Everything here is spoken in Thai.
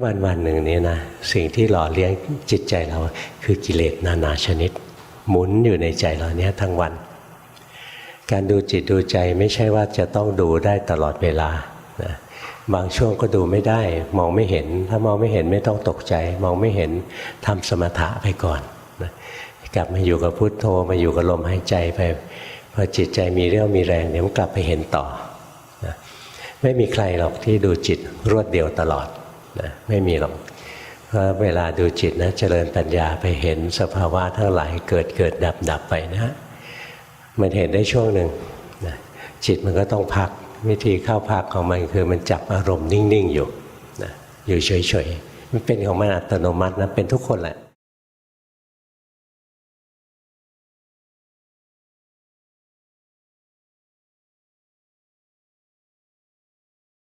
วันวันหนึ่งนี้นะสิ่งที่หล่อเลี้ยงจิตใจเราคือกิเลสนานาชนิด หมุนอยู่ในใจเราเนี้ยทั้งวัน การดูจิตดูใจไม่ใช่ว่าจะต้องดูได้ตลอดเวลานะบางช่วงก็ดูไม่ได้ มองไม่เห็น ถ้ามองไม่เห็นไม่ต้องตกใจ มองไม่เห็นทำสมถะไปก่อนนะกลับมาอยู่กับพุทโธมาอยู่กับลมหายใจไปพอจิตใจมีเรี่ยวมีแรงเดี๋ยวมันกลับไปเห็นต่อนะไม่มีใครหรอกที่ดูจิตรวดเดียวตลอด นะไม่มีหรอกเพราะเวลาดูจิตนะเจริญปัญญาไปเห็นสภาวะทั้งหลายเกิดเกิดดับดับไปนะมันเห็นได้ช่วงหนึ่งนะจิตมันก็ต้องพักวิธีเข้าพักของมันคือมันจับอารมณ์นิ่งๆอยู่นะอยู่เฉยๆมันเป็นของมันอัตโนมัตินะเป็นทุกคนแหละ